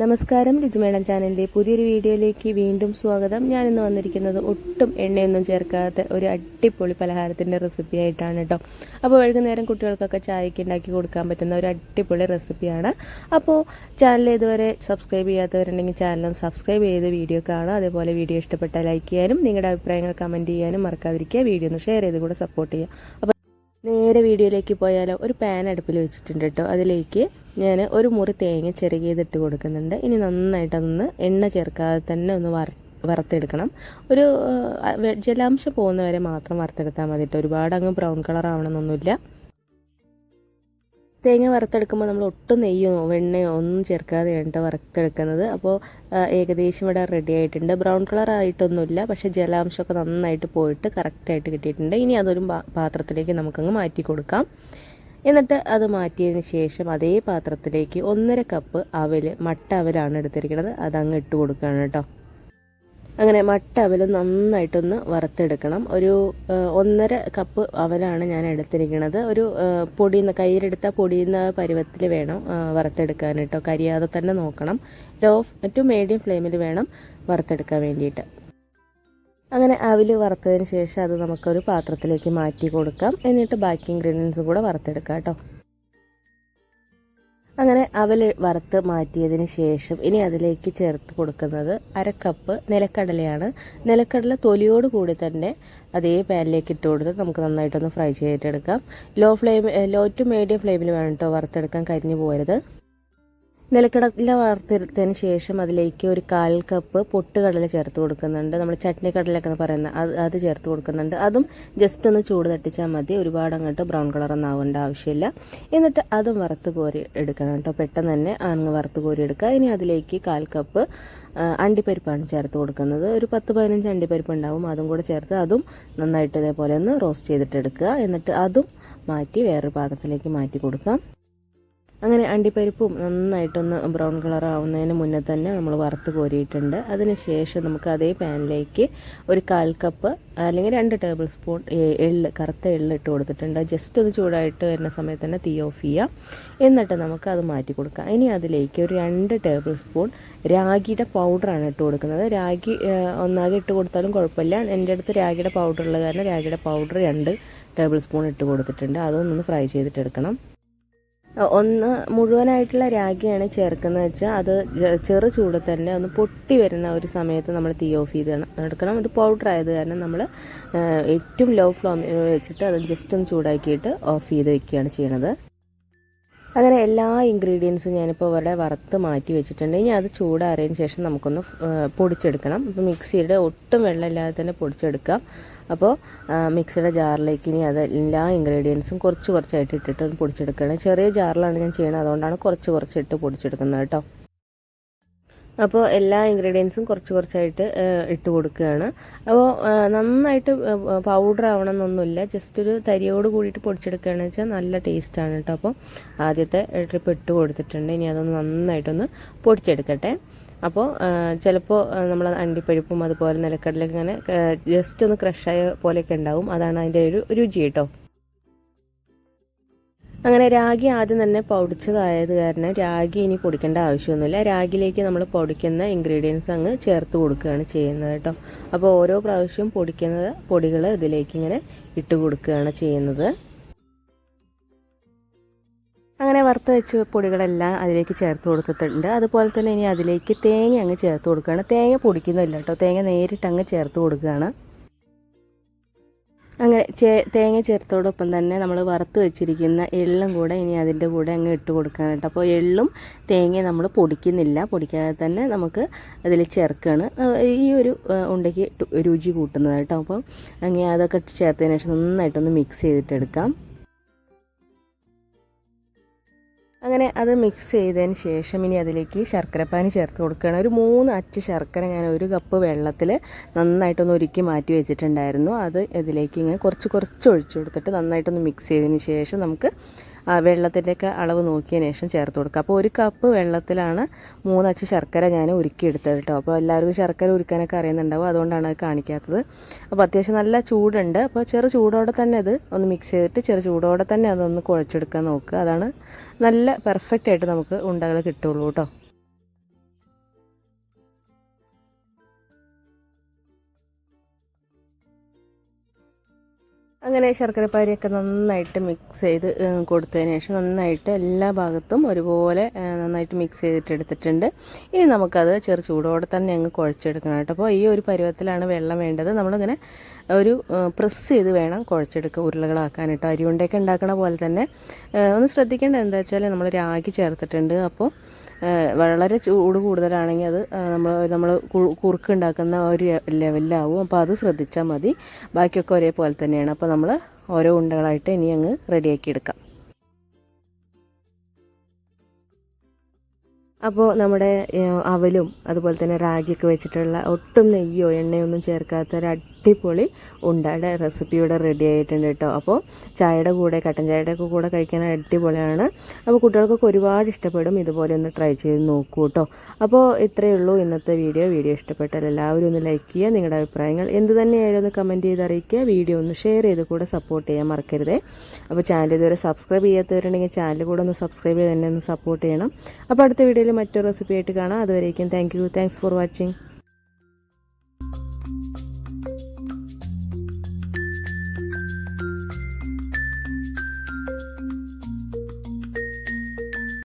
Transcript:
നമസ്കാരം രുചിമേളം ചാനലിന്റെ പുതിയൊരു വീഡിയോയിലേക്ക് വീണ്ടും സ്വാഗതം. ഞാനിന്ന് വന്നിരിക്കുന്നത് ഒട്ടും എണ്ണയൊന്നും ചേർക്കാത്ത ഒരു അടിപൊളി പലഹാരത്തിന്റെ റെസിപ്പി ആയിട്ടാണ് കേട്ടോ അപ്പോൾ വൈകുന്നേരം കുട്ടികൾക്കൊക്കെ ചായക്ക് ഉണ്ടാക്കി കൊടുക്കാൻ പറ്റുന്ന ഒരു അടിപൊളി റെസിപ്പിയാണ് അപ്പോൾ ചാനൽ ഇതുവരെ സബ്സ്ക്രൈബ് ചെയ്യാത്തവരുണ്ടെങ്കിൽ ചാനൽ സബ്സ്ക്രൈബ് ചെയ്ത് വീഡിയോ കാണുക. അതേപോലെ വീഡിയോ ഇഷ്ടപ്പെട്ടാൽ ലൈക്ക് ചെയ്യാനും നിങ്ങളുടെ അഭിപ്രായങ്ങൾ കമന്റ് ചെയ്യാനും മറക്കാതിരിക്കുക. വീഡിയോ ഒന്ന് ഷെയർ ചെയ്ത് കൂടെ സപ്പോർട്ട് ചെയ്യുക. അപ്പോൾ നേരെ വീഡിയോയിലേക്ക് പോയാലോ ഒരു പാൻ അടുപ്പിൽ വെച്ചിട്ടുണ്ട് കേട്ടോ അതിലേക്ക് ഞാൻ ഒരു മുറി തേങ്ങ ചെറുകിയതിട്ട് കൊടുക്കുന്നുണ്ട്. ഇനി നന്നായിട്ട് അതൊന്ന് എണ്ണ ചേർക്കാതെ തന്നെ ഒന്ന് വറ വറുത്തെടുക്കണം. ഒരു ജലാംശം പോകുന്നവരെ മാത്രം വറുത്തെടുത്താൽ മതി കേട്ടോ ഒരുപാട് അങ്ങ് ബ്രൗൺ കളർ ആവണമെന്നൊന്നുമില്ല തേങ്ങ വറുത്തെടുക്കുമ്പോൾ നമ്മൾ ഒട്ടും നെയ്യോ വെണ്ണയോ ഒന്നും ചേർക്കാതെയാണ് കേട്ടോ വറുത്തെടുക്കുന്നത്. അപ്പോൾ ഏകദേശം ഇവിടെ റെഡി ആയിട്ടുണ്ട്. ബ്രൗൺ കളർ ആയിട്ടൊന്നുമില്ല പക്ഷേ ജലാംശമൊക്കെ നന്നായിട്ട് പോയിട്ട് കറക്റ്റായിട്ട് കിട്ടിയിട്ടുണ്ട്. ഇനി അതൊരു പാത്രത്തിലേക്ക് നമുക്കങ്ങ് മാറ്റി കൊടുക്കാം. എന്നിട്ട് അത് മാറ്റിയതിന് ശേഷം അതേ പാത്രത്തിലേക്ക് ഒന്നര കപ്പ് അവൽ മട്ട അവലാണ് എടുത്തിരിക്കുന്നത്. അതങ്ങ് ഇട്ട് കൊടുക്കുകയാണ് കേട്ടോ. അങ്ങനെ മട്ട അവൽ നന്നായിട്ടൊന്ന് വറുത്തെടുക്കണം. ഒരു ഒന്നര കപ്പ് അവലാണ് ഞാൻ എടുത്തിരിക്കുന്നത് ഒരു പൊടിയുന്ന കയ്യിലെടുത്ത പൊടിയുന്ന പരുവത്തിൽ വേണം വറുത്തെടുക്കാനായിട്ടോ. കരിയാതെ തന്നെ നോക്കണം. ലോ ടു മീഡിയം ഫ്ലെയിമിൽ വേണം വറുത്തെടുക്കാൻ വേണ്ടിയിട്ട്. അങ്ങനെ അവിൽ വറുത്തതിന് ശേഷം അത് നമുക്കൊരു പാത്രത്തിലേക്ക് മാറ്റി കൊടുക്കാം. എന്നിട്ട് ബാക്കി ഇൻഗ്രീഡിയൻസും കൂടെ വറുത്തെടുക്കാം കേട്ടോ. അങ്ങനെ അവൽ വറുത്ത് മാറ്റിയതിന് ശേഷം ഇനി അതിലേക്ക് ചേർത്ത് കൊടുക്കുന്നത് അര കപ്പ് നിലക്കടലയാണ്. നിലക്കടല തൊലിയോട് കൂടി തന്നെ അതേ പാനിലേക്ക് ഇട്ട് കൊടുത്ത് നമുക്ക് നന്നായിട്ടൊന്ന് fry ചെയ്തിട്ടെടുക്കാം low flame low to medium ഫ്ലെയിമിൽ വേണം കേട്ടോ വറുത്തെടുക്കാൻ കരിഞ്ഞു പോരുത് നിലക്കടല വറുത്തെടുത്തതിന് ശേഷം അതിലേക്ക് ഒരു കാൽ കപ്പ് പൊട്ടുകടല ചേർത്ത് കൊടുക്കുന്നുണ്ട്. നമ്മൾ ചട്നി കടലൊക്കെ പറയുന്ന അത് അത് ചേർത്ത് കൊടുക്കുന്നുണ്ട്. അതും ജസ്റ്റ് ഒന്ന് ചൂട് തട്ടിച്ചാൽ മതി. ഒരുപാട് അങ്ങോട്ട് ബ്രൗൺ കളർ ഒന്നും ആവേണ്ട ആവശ്യമില്ല. എന്നിട്ട് അതും വറുത്ത് കോരി എടുക്കണം കേട്ടോ. പെട്ടെന്ന് തന്നെ അങ്ങ് വറുത്ത് കോരി എടുക്കുക. ഇനി അതിലേക്ക് കാൽ കപ്പ് അണ്ടിപ്പരിപ്പാണ് ചേർത്ത് കൊടുക്കുന്നത്. ഒരു പത്ത് പതിനഞ്ച് അണ്ടിപ്പരിപ്പ് ഉണ്ടാവും. അതും കൂടെ ചേർത്ത് അതും നന്നായിട്ട് ഇതേപോലെ ഒന്ന് റോസ്റ്റ് ചെയ്തിട്ടെടുക്കുക എന്നിട്ട് അതും മാറ്റി വേറൊരു പാത്രത്തിലേക്ക് മാറ്റി കൊടുക്കാം. അങ്ങനെ അണ്ടിപ്പരിപ്പും നന്നായിട്ടൊന്ന് ബ്രൗൺ കളർ ആവുന്നതിന് മുന്നേ തന്നെ നമ്മൾ വറുത്ത് കോരിയിട്ടുണ്ട്. അതിനുശേഷം നമുക്ക് അതേ പാനിലേക്ക് ഒരു കാൽ കപ്പ് അല്ലെങ്കിൽ രണ്ട് ടേബിൾ സ്പൂൺ എള്ള് കറുത്ത എള്ള് ഇട്ട് കൊടുത്തിട്ടുണ്ട്. ജസ്റ്റ് ഒന്ന് ചൂടായിട്ട് വരുന്ന സമയത്ത് തന്നെ തീ ഓഫ് ചെയ്യാം. എന്നിട്ട് നമുക്ക് അത് മാറ്റി കൊടുക്കാം. ഇനി അതിലേക്ക് ഒരു രണ്ട് ടേബിൾ സ്പൂൺ രാഗിയുടെ പൗഡറാണ് ഇട്ട് കൊടുക്കുന്നത്. രാഗി ഒന്നാകെ ഇട്ട് കൊടുത്താലും കുഴപ്പമില്ല. എന്റെ അടുത്ത് രാഗിയുടെ പൗഡർ ഉള്ളത് കാരണം രാഗിയുടെ പൗഡർ രണ്ട് ടേബിൾ സ്പൂൺ ഇട്ട് കൊടുത്തിട്ടുണ്ട്. അതൊന്നൊന്ന് ഫ്രൈ ചെയ്തിട്ടെടുക്കണം. ഒന്ന് മുഴുവനായിട്ടുള്ള രാഗിയാണ് ചേർക്കുന്നത് വെച്ചാൽ അത് ചെറു ചൂട് തന്നെ ഒന്ന് പൊട്ടി വരുന്ന ഒരു സമയത്ത് നമ്മൾ തീ ഓഫ് ചെയ്ത് എടുക്കണം. ഇത് പൗഡർ ആയത് കാരണം നമ്മൾ ഏറ്റവും ലോ ഫ്ലെയിമിൽ വെച്ചിട്ട് അത് ജസ്റ്റ് ഒന്ന് ചൂടാക്കിയിട്ട് ഓഫ് ചെയ്ത് വെക്കുകയാണ് ചെയ്യണത്. അങ്ങനെ എല്ലാ ഇൻഗ്രീഡിയൻസും ഞാനിപ്പോൾ ഇവിടെ വറുത്ത് മാറ്റി വെച്ചിട്ടുണ്ട്. ഇനി അത് ചൂടാറിയതിന് ശേഷം നമുക്കൊന്ന് പൊടിച്ചെടുക്കണം. അപ്പോൾ മിക്സിയുടെ ഒട്ടും വെള്ളമില്ലാതെ തന്നെ പൊടിച്ചെടുക്കാം. അപ്പോൾ മിക്സിയുടെ ജാറിലേക്ക് ഇനി അത് എല്ലാ ഇൻഗ്രീഡിയൻസും കുറച്ച് കുറച്ചായിട്ട് ഇട്ടിട്ട് പൊടിച്ചെടുക്കുകയാണ് ചെറിയ ജാറിലാണ് ഞാൻ ചെയ്യുന്നത് അതുകൊണ്ടാണ് കുറച്ച് കുറച്ചിട്ട് പൊടിച്ചെടുക്കുന്നത് കേട്ടോ. അപ്പോൾ എല്ലാ ഇൻഗ്രീഡിയൻസും കുറച്ച് കുറച്ചായിട്ട് ഇട്ട് കൊടുക്കുകയാണ്. അപ്പോൾ നന്നായിട്ട് പൗഡർ ആവണം എന്നൊന്നുമില്ല ജസ്റ്റ് ഒരു തരിയോട് കൂടിയിട്ട് പൊടിച്ചെടുക്കുകയാണ് വെച്ചാൽ നല്ല ടേസ്റ്റാണ് കേട്ടോ. അപ്പോൾ ആദ്യത്തെ ട്രിപ്പ് ഇട്ട് കൊടുത്തിട്ടുണ്ട്. ഇനി അതൊന്ന് നന്നായിട്ടൊന്ന് പൊടിച്ചെടുക്കട്ടെ. അപ്പോൾ ചിലപ്പോൾ നമ്മൾ അണ്ടിപ്പരിപ്പും അതുപോലെ നിലക്കടലൊക്കെ ഇങ്ങനെ ജസ്റ്റ് ഒന്ന് ക്രഷായ പോലെയൊക്കെ ഉണ്ടാവും അതാണ് അതിന്റെ ഒരു രുചി കേട്ടോ. അങ്ങനെ രാഗി ആദ്യം തന്നെ പൊടിച്ചതായത് കാരണം രാഗി ഇനി പൊടിക്കേണ്ട ആവശ്യമൊന്നുമില്ല. രാഗിയിലേക്ക് നമ്മൾ പൊടിക്കുന്ന ഇൻഗ്രീഡിയൻസ് അങ്ങ് ചേർത്ത് കൊടുക്കുകയാണ് ചെയ്യുന്നത് കേട്ടോ. അപ്പോൾ ഓരോ പ്രാവശ്യവും പൊടിക്കുന്ന പൊടികൾ ഇതിലേക്ക് ഇങ്ങനെ ഇട്ട് കൊടുക്കുകയാണ് ചെയ്യുന്നത്. അങ്ങനെ വറുത്ത് വെച്ച പൊടികളെല്ലാം അതിലേക്ക് ചേർത്ത് കൊടുത്തിട്ടുണ്ട്. അതുപോലെ തന്നെ ഇനി അതിലേക്ക് തേങ്ങ അങ്ങ് ചേർത്ത് കൊടുക്കുകയാണ്. തേങ്ങ പൊടിക്കുന്നില്ല കേട്ടോ. തേങ്ങ നേരിട്ട് അങ്ങ് ചേർത്ത് കൊടുക്കുകയാണ്. അങ്ങനെ തേങ്ങ ചേർത്തോടൊപ്പം തന്നെ നമ്മൾ വറുത്ത് വെച്ചിരിക്കുന്ന എള്ളും കൂടെ ഇനി അതിന്റെ കൂടെ അങ്ങ് ഇട്ട് കൊടുക്കുകയാണ് കേട്ടോ. അപ്പോൾ എള്ളും തേങ്ങയും നമ്മൾ പൊടിക്കുന്നില്ല. പൊടിക്കാതെ തന്നെ നമുക്ക് അതിൽ ചേർക്കുകയാണ്. ഈ ഒരു ഉണ്ടയ്ക്ക് രുചി കൂട്ടുന്നത് കേട്ടോ. അപ്പം അങ്ങനെ അതൊക്കെ ചേർത്തതിന് ശേഷം നന്നായിട്ടൊന്ന് മിക്സ് ചെയ്തിട്ടെടുക്കാം. അങ്ങനെ അത് മിക്സ് ചെയ്തതിന് ശേഷം ഇനി അതിലേക്ക് ശർക്കരപ്പാനി ചേർത്ത് കൊടുക്കുകയാണ്. ഒരു മൂന്ന് അച്ച് ശർക്കര ഞാൻ ഒരു കപ്പ് വെള്ളത്തിൽ നന്നായിട്ടൊന്ന് ഒരുക്കി മാറ്റി വെച്ചിട്ടുണ്ടായിരുന്നു. അത് ഇതിലേക്ക് ഇങ്ങനെ കുറച്ച് കുറച്ച് ഒഴിച്ചു കൊടുത്തിട്ട് നന്നായിട്ടൊന്ന് മിക്സ് ചെയ്തതിന് ശേഷം നമുക്ക് വെള്ളത്തിന്റെയൊക്കെ അളവ് നോക്കിയതിന് ശേഷം ചേർത്ത് കൊടുക്കുക. അപ്പോൾ ഒരു കപ്പ് വെള്ളത്തിലാണ് മൂന്നച്ച് ശർക്കര ഞാൻ ഉരുക്കിയെടുത്തത് കേട്ടോ. അപ്പോൾ എല്ലാവർക്കും ശർക്കര ഉരുക്കാനൊക്കെ അറിയുന്നുണ്ടാവും. അതുകൊണ്ടാണ് അത് കാണിക്കാത്തത്. അപ്പോൾ അത്യാവശ്യം നല്ല ചൂടുണ്ട്. അപ്പോൾ ചെറു ചൂടോടെ തന്നെ അത് ഒന്ന് മിക്സ് ചെയ്തിട്ട് ചെറു ചൂടോടെ തന്നെ അതൊന്ന് കുഴച്ചെടുക്കാൻ നോക്കുക. അതാണ് നല്ല പെർഫെക്റ്റ് ആയിട്ട് നമുക്ക് ഉണ്ടകൾ കിട്ടുള്ളൂ കേട്ടോ. അങ്ങനെ ശർക്കരപ്പാരിയൊക്കെ നന്നായിട്ട് മിക്സ് ചെയ്ത് കൊടുത്തതിന് ശേഷം നന്നായിട്ട് എല്ലാ ഭാഗത്തും ഒരുപോലെ നന്നായിട്ട് മിക്സ് ചെയ്തിട്ട് എടുത്തിട്ടുണ്ട്. ഇനി നമുക്കത് ചെറു ചൂടോടെ തന്നെ അങ്ങ് കുഴച്ചെടുക്കണം കേട്ടോ. അപ്പോൾ ഈ ഒരു പരുവത്തിലാണ് വെള്ളം വേണ്ടത്. നമ്മളിങ്ങനെ ഒരു പ്രസ് ചെയ്ത് വേണം കുഴച്ചെടുക്കുക ഉരുളകളാക്കാൻ അരി അരിയുണ്ടയൊക്കെ ഉണ്ടാക്കണ പോലെ തന്നെ. ഒന്ന് ശ്രദ്ധിക്കേണ്ടത് എന്താ വെച്ചാൽ നമ്മൾ രാഗി ചേർത്തിട്ടുണ്ട്. അപ്പോൾ വളരെ ചൂട് കൂടുതലാണെങ്കിൽ അത് നമ്മൾ നമ്മൾ കുറുക്ക് ഉണ്ടാക്കുന്ന ഒരു ലെവലിലാവും. അപ്പോൾ അത് ശ്രദ്ധിച്ചാൽ മതി. ബാക്കിയൊക്കെ ഒരേപോലെ തന്നെയാണ്. അപ്പോൾ നമ്മൾ ഓരോ ഉണ്ടകളായിട്ട് ഇനി അങ്ങ് റെഡിയാക്കി എടുക്കാം. അപ്പോൾ നമ്മുടെ അവലും അതുപോലെ തന്നെ റാഗിയൊക്കെ വെച്ചിട്ടുള്ള ഒട്ടും നെയ്യോ എണ്ണയോ ഒന്നും ചേർക്കാത്ത ഒരു അടിപൊളി ഉണ്ടയുടെ റെസിപ്പി ഇവിടെ റെഡി ആയിട്ടുണ്ട് കേട്ടോ. അപ്പോൾ ചായയുടെ കൂടെ കട്ടൻ ചായയുടെ ഒക്കെ കൂടെ കഴിക്കാൻ അടിപൊളിയാണ്. അപ്പോൾ കുട്ടികൾക്കൊക്കെ ഒരുപാട് ഇഷ്ടപ്പെടും. ഇതുപോലെ ഒന്ന് ട്രൈ ചെയ്ത് നോക്കൂ കേട്ടോ. അപ്പോൾ ഇത്രയേ ഉള്ളൂ ഇന്നത്തെ വീഡിയോ വീഡിയോ ഇഷ്ടപ്പെട്ടാൽ എല്ലാവരും ഒന്ന് ലൈക്ക് ചെയ്യുക. നിങ്ങളുടെ അഭിപ്രായങ്ങൾ എന്ത് തന്നെയായാലും ഒന്ന് കമന്റ് ചെയ്ത് അറിയിക്കുക. വീഡിയോ ഒന്ന് ഷെയർ ചെയ്ത് കൂടെ സപ്പോർട്ട് ചെയ്യാൻ മറക്കരുതേ. അപ്പോൾ ചാനൽ ഇതുവരെ സബ്സ്ക്രൈബ് ചെയ്യാത്തവരുണ്ടെങ്കിൽ ചാനൽ കൂടെ ഒന്ന് സബ്സ്ക്രൈബ് ചെയ്ത് തന്നെ ഒന്ന് സപ്പോർട്ട് ചെയ്യണം. അപ്പോൾ അടുത്ത വീഡിയോയിൽ മറ്റൊരു റെസിപ്പി ആയിട്ട് കാണാം. അതുവരേക്കും thank you thanks for watching